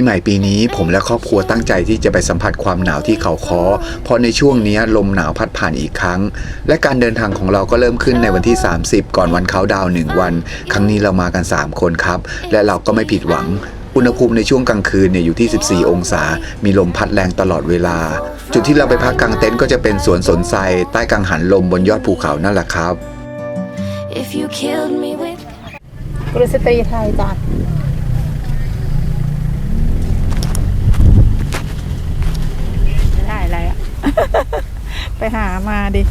dark. ปีใหม่ปีนี้ผมและครอบครัวตั้งใจที่จะไปสัมผัสความหนาวที่เขาคอเพราะในช่วงนี้ลมหนาวพัดผ่านอีกครั้ง และการเดินทางของเราก็เริ่มขึ้นในวันที่ 30 ก่อนวันเขาน์ดาวน์หนึ่งวัน ครั้งนี้เรามากัน 3 คนครับ และเราก็ไม่ผิดหวัง อุณหภูมิในช่วงกลางคืนเนี่ยอยู่ที่ 14 องศา มีลมพัดแรงตลอดเวลา จุดที่เราไปพักกางเต็นท์ก็จะเป็นสวนสนไซใต้กังหันลมบนยอดภูเขานั่นแหละครับ If you killed me with กรุสตรีไทยจ้ะไม่ได้อะไรอะ ไปหามาดิ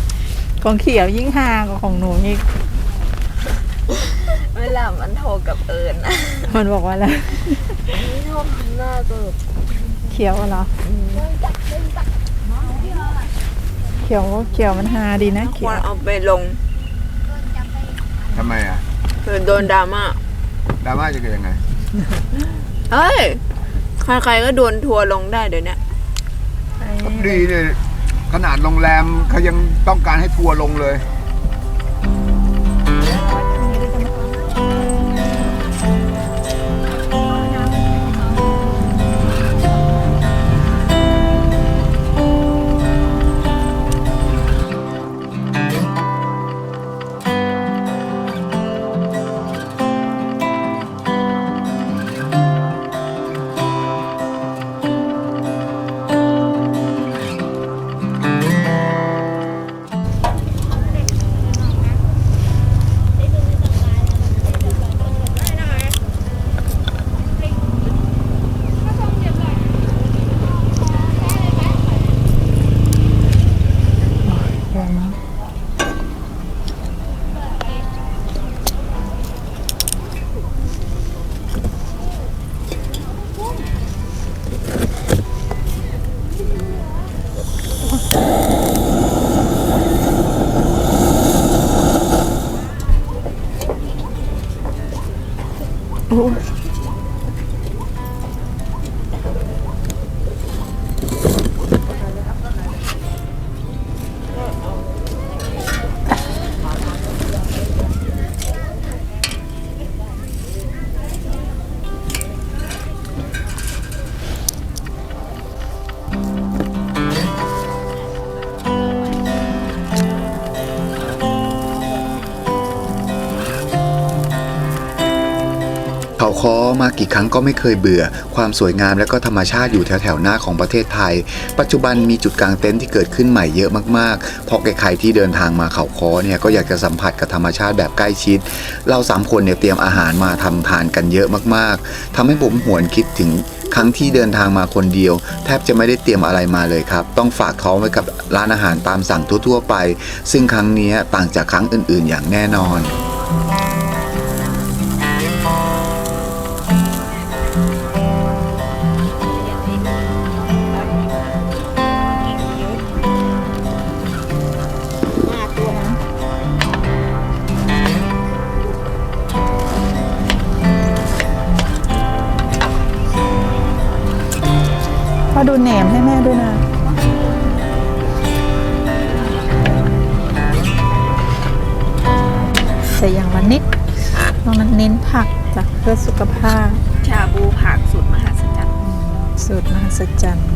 ของเขียวยิ่งห่างกว่าของหนูอีก เวลามันโทรกับเอิญนะมันบอกว่าอะไรไม่ชอบทำหน้าก็แบบเขียวเหรอ เขียวเขียวมันฮาดีนะ คเขียววรเอาไปลงทำไมอะคือโดนดราม่าดราม่าจะเกิดยังไงเฮ้ย ใครๆก็โดนทัวร์ลงได้เดี๋ยวนี้ดีเนี่ย ขนาดโรงแรมเขายังต้องการให้ทัวร์ลงเลย มากี่ครั้งก็ไม่เคยเบื่อ ความสวยงามและก็ธรรมชาติอยู่แถวๆหน้าของประเทศไทย ปัจจุบันมีจุดกางเต็นท์ที่เกิดขึ้นใหม่เยอะมากๆ เพราะใครๆที่เดินทางมาเขาคอเนี่ยก็อยากจะสัมผัสกับธรรมชาติแบบใกล้ชิด เราสามคนเนี่ยเตรียมอาหารมาทำทานกันเยอะมากๆทำให้ผมหวนคิดถึงครั้งที่เดินทางมาคนเดียว แทบจะไม่ได้เตรียมอะไรมาเลยครับ ต้องฝากท้องไว้กับร้านอาหารตามสั่งทั่วๆไป ซึ่งครั้งนี้ต่างจากครั้งอื่นๆ อย่างแน่นอน แหนมให้แม่ด้วยนะใส่อย่างละนิดตรงนั้นเน้นผักจ้ะเพื่อสุขภาพ ชาบูผักสูตรมหัศจรรย์สูตรมหัศจรรย์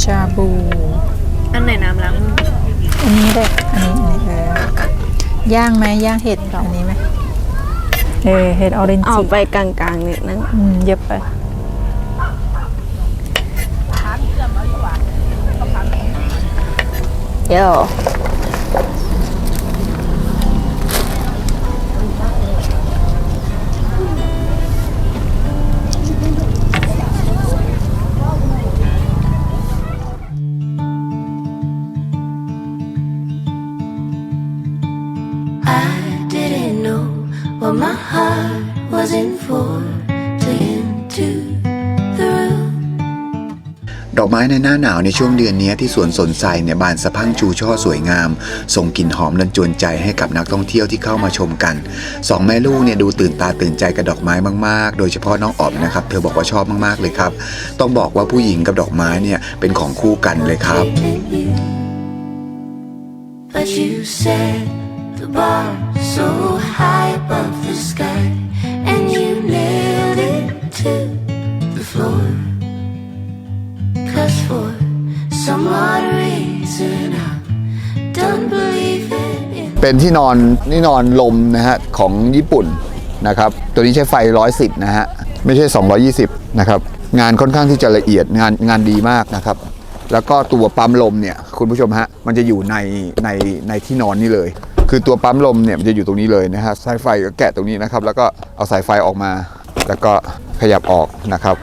ชาบู อันไหนน้ำล้างมืออันนี้แหละอันนี้อันนี้เออย่างไหมย่างเห็ดอันนี้ไหมเออเห็ดออเรนเอาจิไปกลางๆเนี่ยนั้นอืมเย็บไป เม้ในหน้าหนาวในช่วงเดือนนี้ที่สวนสนไซเนี่ยบานสะพังชูช่อสวยงาม ส่งกลิ่นหอมลันจวนใจให้กับนักท่องเที่ยวที่เข้ามาชมกันสองแม่ลูกเนี่ยดูตื่นตาตื่นใจกับดอกไม้มากๆ โดยเฉพาะน้องออมนะครับ เธอบอกว่าชอบมากๆเลยครับ ต้องบอกว่าผู้หญิงกับดอกไม้เนี่ยเป็นของคู่กันเลยครับ But you said the bar so high above the sky, เป็นที่นอนนี่นอนลมนะฮะของญี่ปุ่นนะครับตัวนี้ใช้ไฟ 110 นะฮะ ไม่ใช่ 220 นะครับ งานค่อนข้างที่จะละเอียดงานงานดีมากนะครับ แล้วก็ตัวปั๊มลมเนี่ยคุณผู้ชมฮะมันจะอยู่ในในในที่นอนนี่เลย คือตัวปั๊มลมเนี่ยมันจะอยู่ตรงนี้เลยนะฮะสายไฟก็แกะตรงนี้นะครับ แล้วก็เอาสายไฟออกมา แล้วก็ขยับออกนะครับ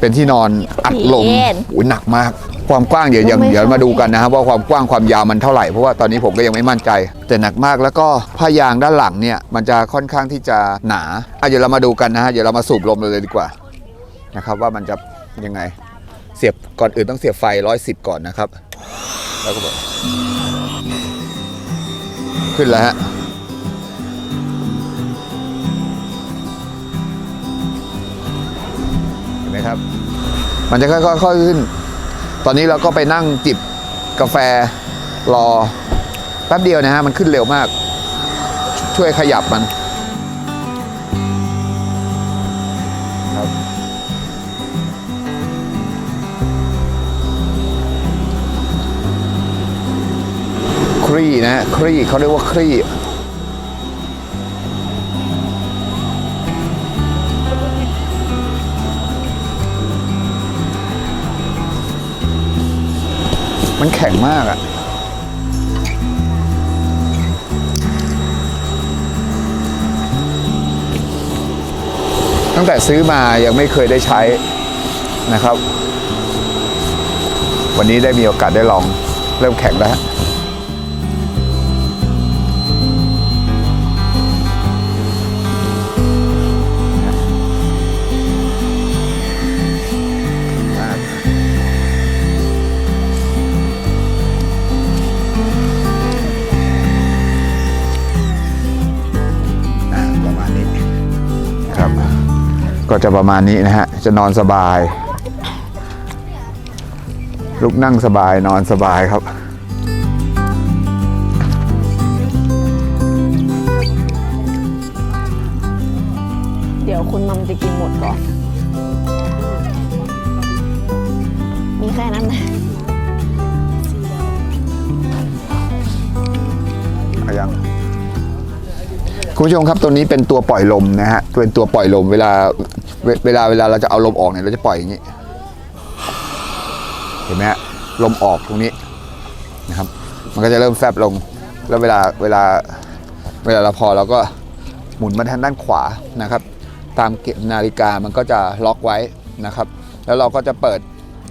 เป็นที่นอนอัดลมเย็นอุ้ยหนักมาก ความกว้างเดี๋ยวยังเดี๋ยวมาดูกันนะครับว่าความกว้างความยาวมันเท่าไหร่เพราะว่าตอนนี้ผมก็ยังไม่มั่นใจ แต่หนักมากแล้วก็ผ้ายางด้านหลังเนี่ยมันจะค่อนข้างที่จะหนาอะเดี๋ยวเรามาดูกันนะฮะเดี๋ยวเรามาสูบลมเลยดีกว่านะครับว่ามันจะยังไงเสียบก่อนอื่นต้องเสียบไฟ110ก่อนนะครับ แล้วก็แบบขึ้นแล้วฮะ นไหมครับ มันจะค่อยๆขึ้น ตอนนี้เราก็ไปนั่งจิบกาแฟรอแป๊บเดียวนะฮะมันขึ้นเร็วมาก ช่วยขยับมันครับครีนะครีเขาเรียกว่าครี มันแข็งมากอะตั้งแต่ซื้อมายังไม่เคยได้ใช้นะครับ วันนี้ได้มีโอกาสได้ลองเริ่มแข็งแล้ว ก็จะประมาณนี้นะฮะ จะนอนสบาย ลุกนั่งสบายนอนสบายครับเดี๋ยวคุณมัมจะกินหมดก่อน มีแค่นั้นนะเอายัง คุณผู้ชมครับตัวนี้เป็นตัวปล่อยลมนะฮะเป็นตัวปล่อยลมเวลาเวลาเวลาเราจะเอาลมออกเนี่ยเราจะปล่อยอย่างนี้ เห็นไหมฮะลมออกตรงนี้นะครับ มันก็จะเริ่มแฟบลง แล้วเวลาเวลาเวลาเราพอเราก็หมุนมาทางด้านขวานะครับ ตามเก็บนาฬิกามันก็จะล็อกไว้นะครับ แล้วเราก็จะเปิด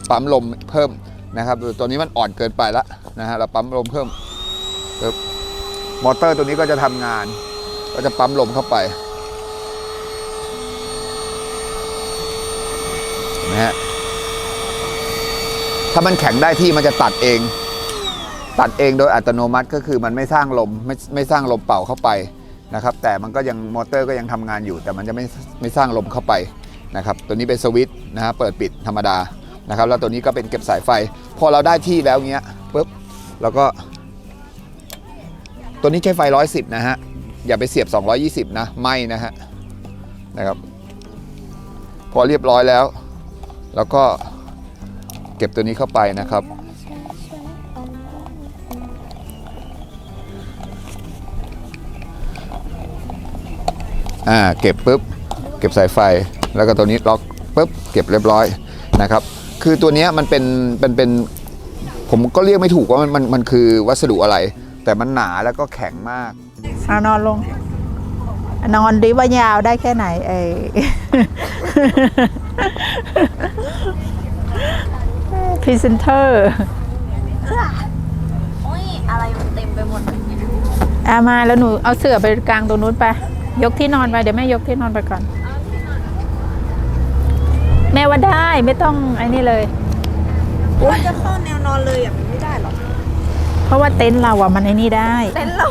ปั๊มลมเพิ่มนะครับ ตัวนี้มันอ่อนเกินไปแล้วนะฮะเราปั๊มลมเพิ่มมอเตอร์ตัวนี้ก็จะทำงาน ก็จะปั๊มลมเข้าไปนะฮะถ้ามันแข็งได้ที่มันจะตัดเอง ตัดเองโดยอัตโนมัติก็คือมันไม่สร้างลมไม่ไม่สร้างลมเป่าเข้าไปนะครับ แต่มันก็ยังมอเตอร์ก็ยังทำงานอยู่ แต่มันจะไม่ไม่สร้างลมเข้าไปนะครับ ตัวนี้เป็นสวิตช์นะฮะเปิดปิดธรรมดานะครับ แล้วตัวนี้ก็เป็นเก็บสายไฟ พอเราได้ที่แล้วเงี้ยปุ๊บเราก็ ตัวนี้ใช้ไฟ 110 นะฮะ อย่าไปเสียบ 220 นะไม่นะฮะนะครับ พอเรียบร้อยแล้ว แล้วก็เก็บตัวนี้เข้าไปนะครับ อ่าเก็บปุ๊บ เก็บสายไฟแล้วก็ตัวนี้ล็อกปุ๊บเก็บเรียบร้อยนะครับ คือตัวนี้มันเป็นเป็นเป็นผมก็เรียกไม่ถูกว่ามันมันมันคือวัสดุอะไร แต่มันหนาแล้วก็แข็งมาก เอานอนลง นอนดิว่ายาวได้แค่ไหนเอพรีเซนเตอร์โอ้ยอะไรมันเต็มไปหมดอามาแล้วหนูเอาเสื่อไปกลางตรงนู้นไป ยกที่นอนไปเดี๋ยวแม่ยกที่นอนไปก่อน แม่ว่าได้ไม่ต้องไอ้นี่เลย มันจะเข้าแนวนอนเลยอะมันไม่ได้หรอกเพราะว่าเต็นท์เราอะมันไอ้นี่ได้ เต็นท์เรา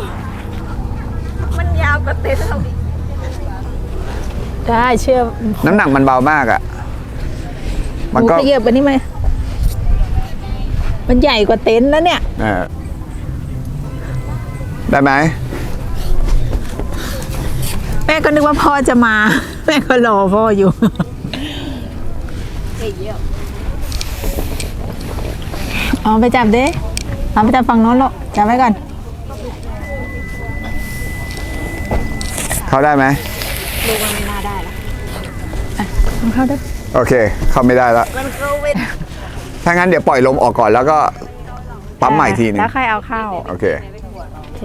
มันยาวกว่าเต็นท์เราอีกได้เชื่อน้ำหนักมันเบามากอะ่ะ มันหนูก็ขยับไปนี่ไหมมันใหญ่กว่าเต็นท์แล้วเนี่ยเออได้ไหมแม่ก็นึกว่าพ่อจะมา แม่ก็รอพ่ออยู่เอาไปจับดิเอาไปจับฝั่งโน้นหรอกจับไว้ก่อน เข้าได้ไหมเอาเข้าได้โอเค เข้าไม่ได้แล้วถ้างั้นเดี๋ยวปล่อยลมออกก่อนแล้วก็ปั๊มใหม่อีกทีหนึงแล้วใครเอาเข้าโอเคโอเค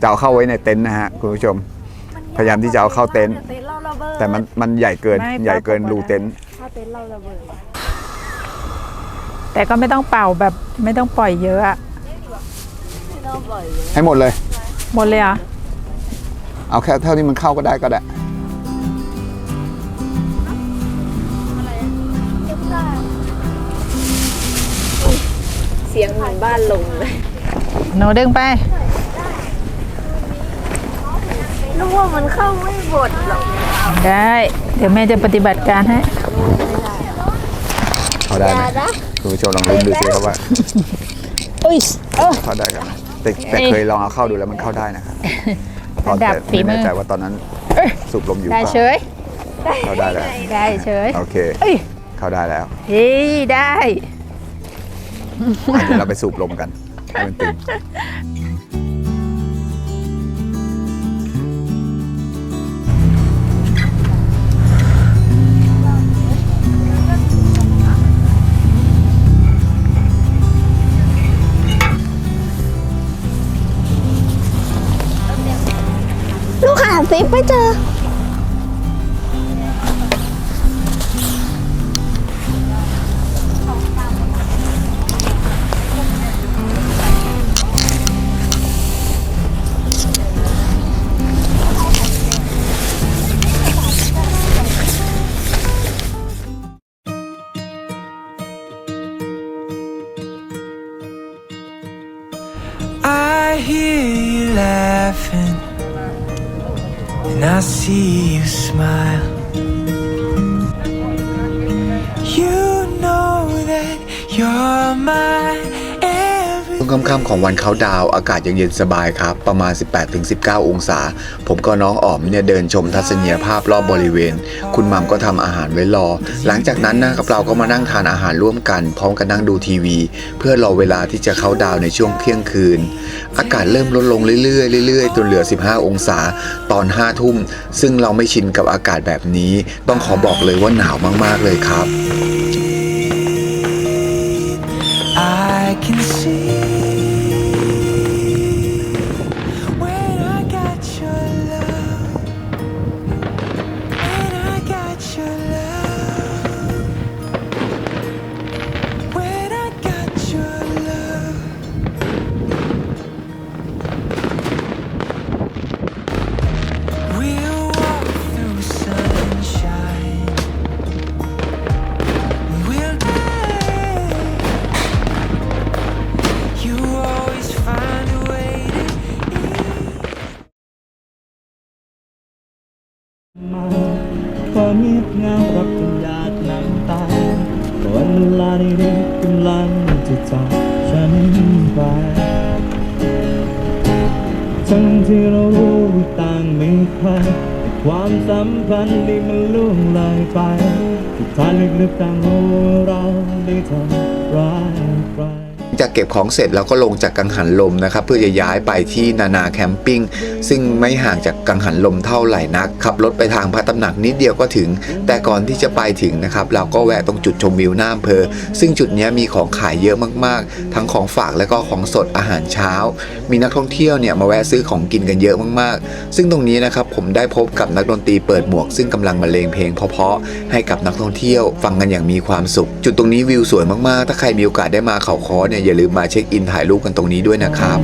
จะเอาเข้าไว้ในเต็นท์นะฮะคุณผู้ชม พยายามที่จะเอาเข้าเต็นท์แต่มันมันใหญ่เกินไม่ใหญ่เกินปั๊บออกมารูเต็นท์แต่ก็ไม่ต้องเป่าแบบไม่ต้องปล่อยเยอะอะให้หมดเลย หมดเลยเหรอะ เอาแค่เท่าที่มันเข้าก็ได้ก็ได้เสียงเหมือนบ้านลงเลยหนูดึงไปนึกว่ามันเข้าไม่บดหรอกได้ เดี๋ยวแม่จะปฏิบัติการให้เข้าได้ไหมคุณผู้ชมลองลุ้นดูสิครับว่าอุ้ยเออ เข้าได้กันไหมแต่แต่เคยลองเอาเข้าดูแล้วมันเข้าได้นะครับ ตอนระดับแต่ฝีมืไม่อแน่ใจว่าตอนนั้นสูบลมอยู่ได้เปล่าเฉยเข้าได้แล้วได้เฉยโอเคเอ้ยเข้าได้แล้วเฮ้ยได้อะเดี๋ยวเราไปสูบลมกันให้มันตึง ซิปไม่เจอ smile. ค่ำๆของวันเขาดาวอากาศยังเย็นสบายครับ ประมาณ 18-19 องศา ผมก็น้องอ๋อมเนี่ยเดินชมทัศนียภาพรอบบริเวณ คุณมัมก็ทำอาหารไว้รอ หลังจากนั้นนะครับเราก็มานั่งทานอาหารร่วมกัน พร้อมกันนั่งดูทีวี เพื่อรอเวลาที่จะเข้าดาวในช่วงเที่ยงคืน อากาศเริ่มลดลงเรื่อยๆเรื่อยๆจนเหลือ 15 องศา ตอน 5 ทุ่ม ซึ่งเราไม่ชินกับอากาศแบบนี้ ต้องขอบอกเลยว่าหนาวมากๆเลยครับ เวลาดีๆกำลังจะจากฉันไป ทั้งที่เรารู้ว่าต่างไม่ใครแต่ความสัมพันธ์ที่มันล่วงเลยไปสุดท้ายลึกๆต่างรู้ว่าเราได้ทำร้าย จากเก็บของเสร็จแล้วก็ลงจากกังหันลมนะครับ เพื่อจะย้ายไปที่นานาแคมปิ้งซึ่งไม่ห่างจากกังหันลมเท่าไหร่นักขับรถไปทางพระตำหนักนิดเดียวก็ถึง แต่ก่อนที่จะไปถึงนะครับ เราก็แวะตรงจุดชมวิวหน้าอำเภอ ซึ่งจุดนี้มีของขายเยอะมากๆ ทั้งของฝากและก็ของสดอาหารเช้า มีนักท่องเที่ยวเนี่ยมาแวะซื้อของกินกันเยอะมากๆ ซึ่งตรงนี้นะครับผมได้พบกับนักดนตรีเปิดหมวก ซึ่งกำลังบรรเลงเพลงเพราะๆให้กับนักท่องเที่ยว ฟังกันอย่างมีความสุข จุดตรงนี้วิวสวยมากๆ ถ้าใครมีโอกาสได้มาเขาคอเนี่ยอย่าลืมมาเช็คอินถ่ายรูปกันตรงนี้ด้วยนะครับ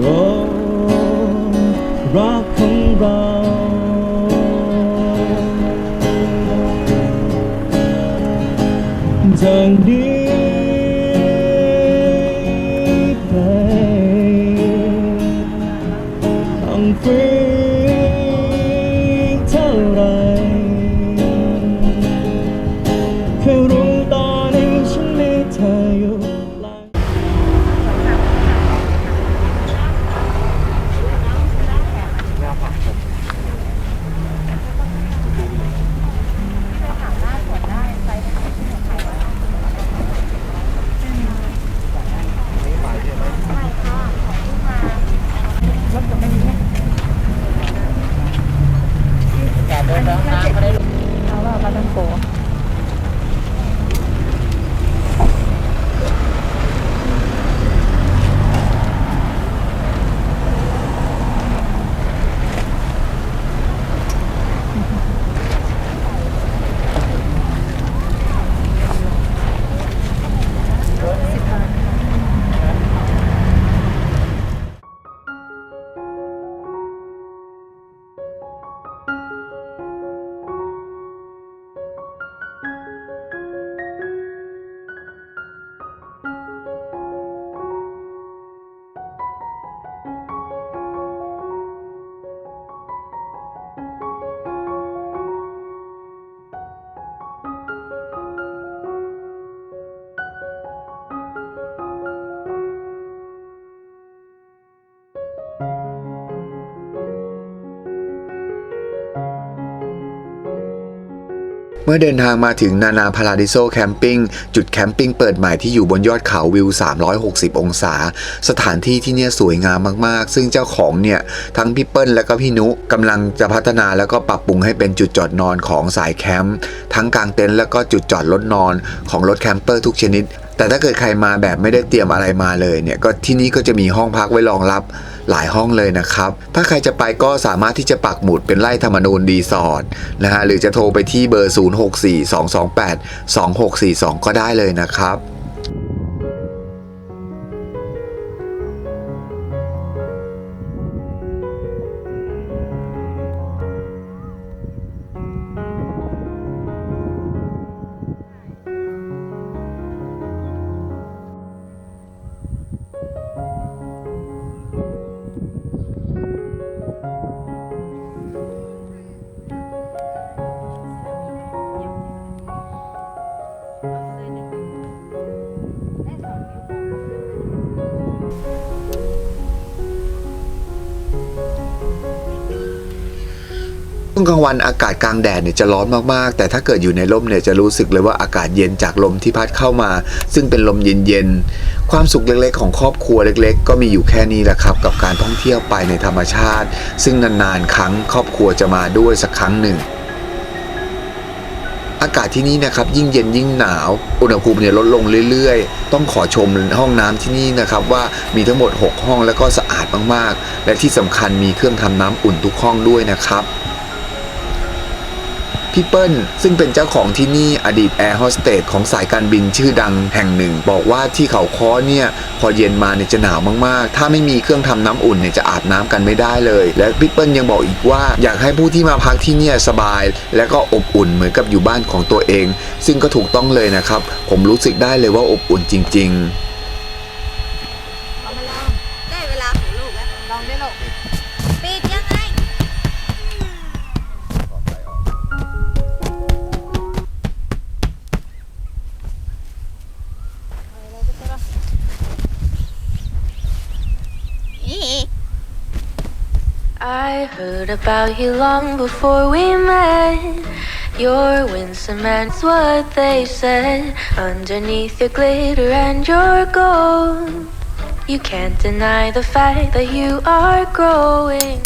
โอ้รักของเราจากนี้ มื่อเดินทางมาถึงนานาพาราดิโซแคมปิ้งจุดแคมปิ้งเปิดใหม่ที่อยู่บนยอดเขาวิว 360 องศา สถานที่ที่เนี่ยสวยงามมากๆ ซึ่งเจ้าของเนี่ยทั้งพี่เปิ้ลและก็พี่นุกำลังจะพัฒนาแล้วก็ปรับปรุงให้เป็นจุดจอดนอนของสายแคมป์ทั้งกลางเต็นท์แล้วก็จุดจอดรถนอนของรถแคมเปอร์ทุกชนิด แต่ถ้าเกิดใครมาแบบไม่ได้เตรียมอะไรมาเลยเนี่ยก็ที่นี่ก็จะมีห้องพักไว้รองรับหลายห้องเลยนะครับ ถ้าใครจะไปก็สามารถที่จะปักหมุดเป็นไล่ธรรมนูญดีสอดนะฮะหรือจะโทรไปที่เบอร์ 0642282642 ก็ได้เลยนะครับ วงกลางวันอากาศกลางแดดเนี่ยจะร้อนมากๆ แต่ถ้าเกิดอยู่ในร่มเนี่ยจะรู้สึกเลยว่าอากาศเย็นจากลมที่พัดเข้ามา ซึ่งเป็นลมเย็นๆ ความสุขเล็กๆ ของครอบครัวเล็กๆ ก็มีอยู่แค่นี้แหละครับ กับการท่องเที่ยวไปในธรรมชาติ ซึ่งนานๆ ครั้งครอบครัวจะมาด้วยสักครั้งหนึ่งอากาศที่นี่นะครับยิ่งเย็นยิ่งหนาว อุณหภูมิเนี่ยลดลงเรื่อยๆ ต้องขอชมห้องน้ำที่นี่นะครับว่ามีทั้งหมด 6 ห้องแล้วก็สะอาดมากๆ และที่สำคัญมีเครื่องทำน้ำอุ่นทุกห้องด้วยนะครับ พี่เปิ้ล ซึ่งเป็นเจ้าของที่นี่อดีตแอร์โฮสเตสของสายการบินชื่อดังแห่งหนึ่ง บอกว่าที่เขาค้อเนี่ย พอเย็นมาเนี่ยจะหนาวมากๆ ถ้าไม่มีเครื่องทำน้ำอุ่นเนี่ยจะอาบน้ำกันไม่ได้เลย และพี่เปิ้ลยังบอกอีกว่าอยากให้ผู้ที่มาพักที่เนี่ยสบาย และก็อบอุ่นเหมือนกับอยู่บ้านของตัวเอง ซึ่งก็ถูกต้องเลยนะครับ ผมรู้สึกได้เลยว่าอบอุ่นจริง ๆ I heard about you long before we met. You're winsome it's what they said. Underneath your glitter and your gold, you can't deny the fact that you are growing.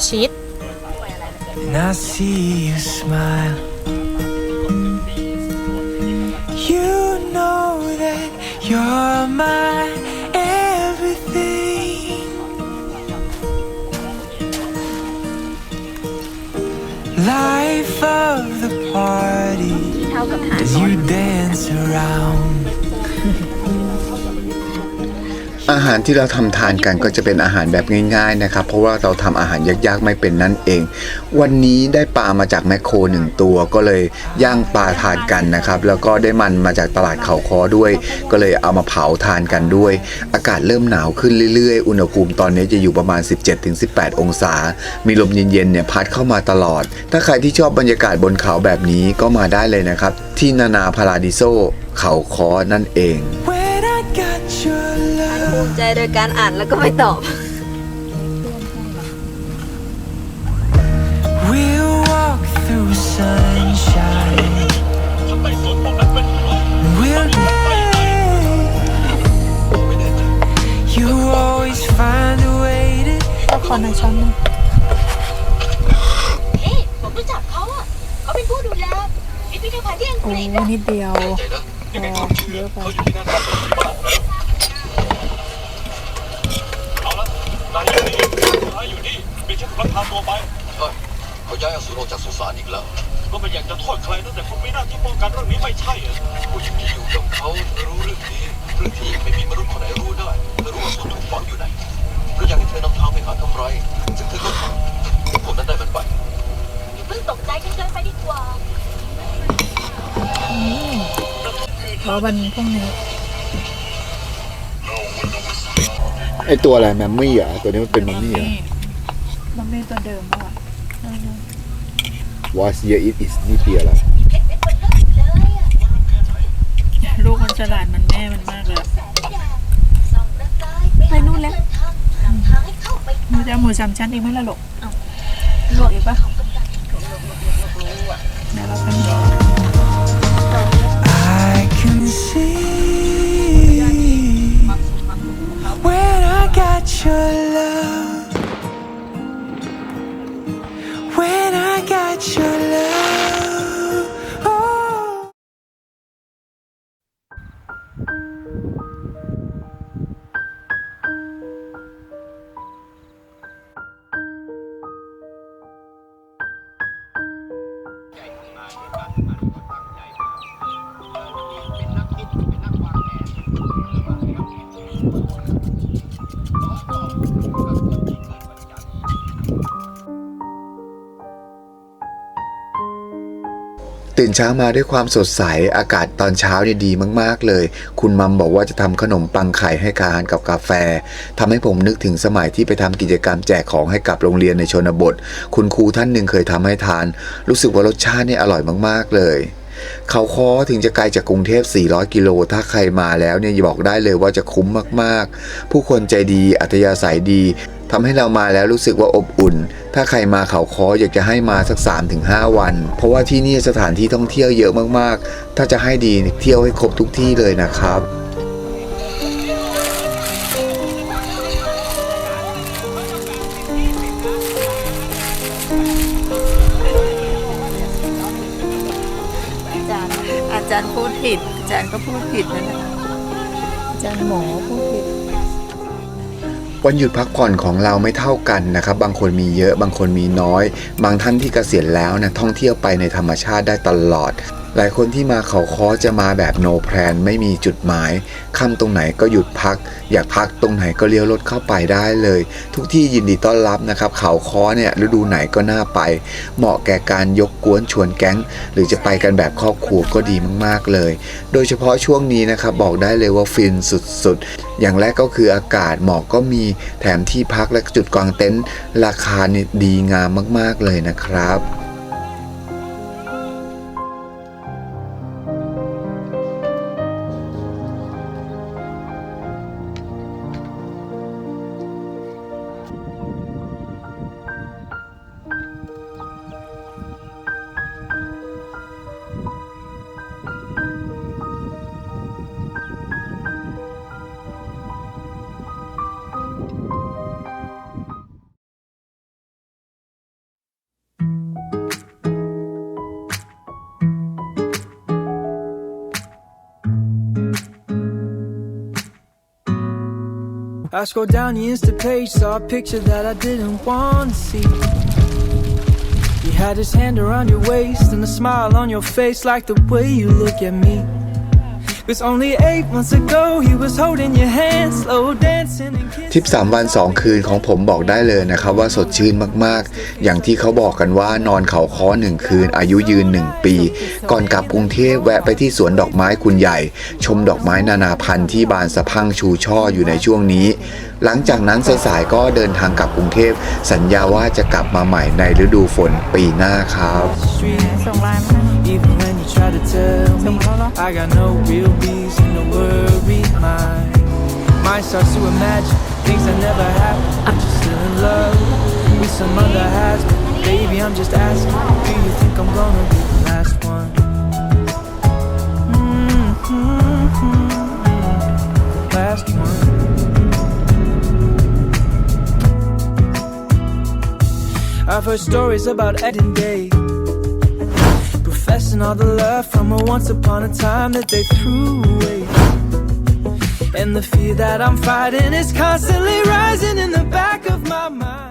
And I see you smile. หารที่เราทำทานกันก็จะเป็นอาหารแบบง่ายๆนะครับ เพราะว่าเราทำอาหารยากๆไม่เป็นนั่นเอง วันนี้ได้ปลามาจากแมคโครหนึ่งตัวก็เลยย่างปลาทานกันนะครับ แล้วก็ได้มันมาจากตลาดเขาคอด้วย ก็เลยเอามาเผาทานกันด้วย อากาศเริ่มหนาวขึ้นเรื่อยๆ อุณหภูมิตอนนี้จะอยู่ประมาณ 17-18 องศา มีลมเย็นๆเนี่ยพัดเข้ามาตลอด ถ้าใครที่ชอบบรรยากาศบนเขาแบบนี้ก็มาได้เลยนะครับ ที่นานาพาราดิโซเขาคอนั่นเอง When I got you ภู love. มิใจโดยการอ่านแล้วก็ไม่ตอบ We'll walk through sunshine. We'll You always find a way to ก็คอนในช้อนหนึงผมรู้จักเขาอะ เขาเป็นผู้ดูแลพิพิธภัณฑ์ที่อังกโอ้ฤษนิดเดียวพอเยอะไป เขาย้ายอสูรออกจากสุสานอีกแล้ว ก็ไม่อยากจะโทษใครนะแต่คุณมีหน้าที่ป้องกันเรื่องนี้ไม่ใช่เหรอผู้หญิงที่อยู่กับเขารู้เรื่องนี้เรื่องที่ไม่มีมนุษย์คนไหนรู้ได้เธอรู้ว่าส่วนถูกฝังอยู่ไหนเราอยากให้เธอนำทางไปหากำไรซึ่งเธอก็ทำผมนั้นได้มันไปอย่าเพิ่งตกใจจนเกินไปดีกว่า เพราะวันพรุ่งนี้ ไอตัวอะไรแมมมี่อะตัวนี้มันเป็นแมมมี่อะ มันไม่ตัวเดิมป่ะ Was year it is นี่ปีอะไรลูกมันฉลาดมันแม่มันมากเลยไปนู่นแล้วนำทางให้เข้าไปหนูจะเอาหมูสามชั้นอีกไหมล่ะลูกลวกอีกปะเดี๋ยวเราทำ I can see your love. ตื่นเช้ามาด้วยความสดใสอากาศตอนเช้าเนี่ยดีมาก ๆ เลย คุณมัมบอกว่าจะทำขนมปังไข่ให้ทานกับกาแฟทำให้ผมนึกถึงสมัยที่ไปทำกิจกรรมแจกของให้กับโรงเรียนในชนบท คุณครูท่านหนึ่งเคยทำให้ทาน รู้สึกว่ารสชาติเนี่ยอร่อยมาก ๆ เลยเขาค้อถึงจะไกลจากกรุงเทพ 400 กิโล ถ้าใครมาแล้วเนี่ยบอกได้เลยว่าจะคุ้มมาก ๆ ผู้คนใจดี อัธยาศัยดี ทำให้เรามาแล้วรู้สึกว่าอบอุ่น ถ้าใครมาเขาคออยากจะให้มาสัก 3-5 วัน เพราะว่าที่นี่สถานที่ท่องเที่ยวเยอะมากๆ ถ้าจะให้ดีเที่ยวให้ครบทุกที่เลยนะครับอาจารย์อาจารย์พูดผิดอาจารย์ก็พูดผิดนะอาจารย์หมอพูดผิด วันหยุดพักผ่อนของเราไม่เท่ากันนะครับ บางคนมีเยอะ บางคนมีน้อย บางท่านที่เกษียณแล้วนะท่องเที่ยวไปในธรรมชาติได้ตลอด หลายคนที่มาเขาค้อจะมาแบบโนแพลนไม่มีจุดหมายค่ำตรงไหนก็หยุดพัก อยากพักตรงไหนก็เลี้ยวรถเข้าไปได้เลย ทุกที่ยินดีต้อนรับนะครับ เขาค้อเนี่ยฤดูไหนก็น่าไป เหมาะแก่การยกกวนชวนแก๊ง หรือจะไปกันแบบครอบครัวก็ดีมากๆเลย โดยเฉพาะช่วงนี้นะครับบอกได้เลยว่าฟินสุดๆ อย่างแรกก็คืออากาศหมอกก็มีแถมที่พักและจุดกางเต็นท์ราคานี่ดีงามมากๆเลยนะครับ I scrolled down the Insta page, saw a picture that I didn't want to see. You had his hand around your waist and a smile on your face, like the way you look at me. Cause only eight months ago, he was holding your hand, slow dancing and ทริป kissing. 3วัน 2 คืนของผมบอกได้เลยนะครับว่าสดชื่นมากๆ อย่างที่เขาบอกกันว่านอนเขาค้อหนึ่งคืน อายุยืน 1 ปี ก่อนกลับกรุงเทพแวะไปที่สวนดอกไม้คุณใหญ่ ชมดอกไม้นานาพันธุ์ที่บานสะพรั่งชูช่ออยู่ในช่วงนี้ หลังจากนั้นสายๆก็เดินทางกลับกรุงเทพสัญญาว่าจะกลับมาใหม่ในฤดูฝนปีหน้าครับ Street. ส่งไลน์มาให้ Even when you try to tell me. I got no real reason to worry. My mind starts to imagine things that never happened. I'm just still in love with some other But baby, I'm just asking Do you think I'm gonna be the last one? Mm-hmm. Last one. I've heard stories about Ed and Dave and all the love from a once upon a time that they threw away. And the fear that I'm fighting is constantly rising in the back of my mind.